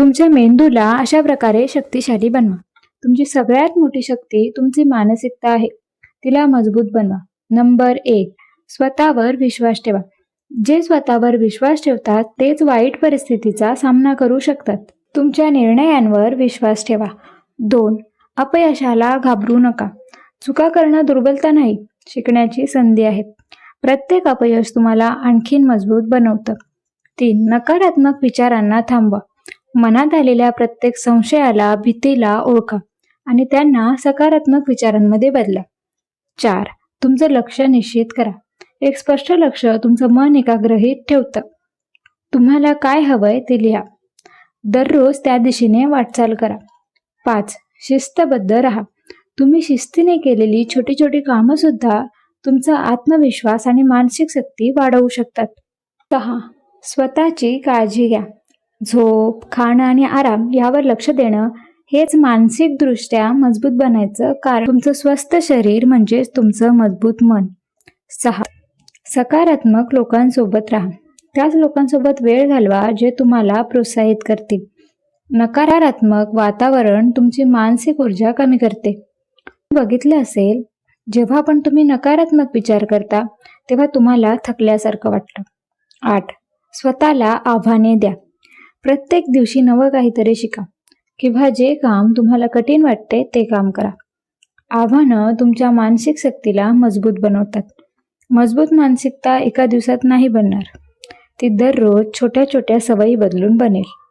तुमच्या मेंदूला अशा प्रकारे शक्तिशाली बनवा. तुमची सगळ्यात मोठी शक्ती तुमची मानसिकता आहे. तिला मजबूत बनवा. नंबर एक स्वतःवर विश्वास ठेवा. जे स्वतःवर विश्वास ठेवतात तेच वाईट परिस्थितीचा सामना करू शकतात. तुमच्या निर्णयांवर विश्वास ठेवा. दोन अपयशाला घाबरू नका. चुका करणं दुर्बलता नाही शिकण्याची संधी आहे. प्रत्येक अपयश तुम्हाला आणखीन मजबूत बनवतं. तीन नकारात्मक विचारांना थांबवा. मनात आलेल्या प्रत्येक संशयाला भीतीला ओळखा आणि त्यांना सकारात्मक विचारांमध्ये बदला. चार तुमचं लक्ष निश्चित करा. एक स्पष्ट लक्ष तुमचं मन एकाग्रहित ठेवतं. तुम्हाला काय हवंय ते लिहा. दररोज त्या दिशेने वाटचाल करा. पाच शिस्तबद्ध राहा. तुम्ही शिस्तीने केलेली छोटी छोटी कामं सुद्धा तुमचा आत्मविश्वास आणि मानसिक शक्ती वाढवू शकतात. सहा स्वतःची काळजी घ्या. झोप खाणं आणि आराम यावर लक्ष देणं हेच मानसिकदृष्ट्या मजबूत बनायचं कारण. तुमचं स्वस्थ शरीर म्हणजेच तुमचं मजबूत मन. सहा. सकारात्मक लोकांसोबत राहा. त्याच लोकांसोबत वेळ घालवा जे तुम्हाला प्रोत्साहित करतील. नकारात्मक वातावरण तुमची मानसिक ऊर्जा कमी करते. बघितलं असेल जेव्हा पण तुम्ही नकारात्मक विचार करता तेव्हा तुम्हाला थकल्यासारखं वाटतं. आठ. स्वतःला आव्हाने द्या. प्रत्येक दिवशी नवं काहीतरी शिका. किंवा जे काम तुम्हाला कठीण वाटते ते काम करा. आव्हानं तुमच्या मानसिक शक्तीला मजबूत बनवतात. मजबूत मानसिकता एका दिवसात नाही बनणार. ती दररोज छोट्या छोट्या सवयी बदलून बनेल.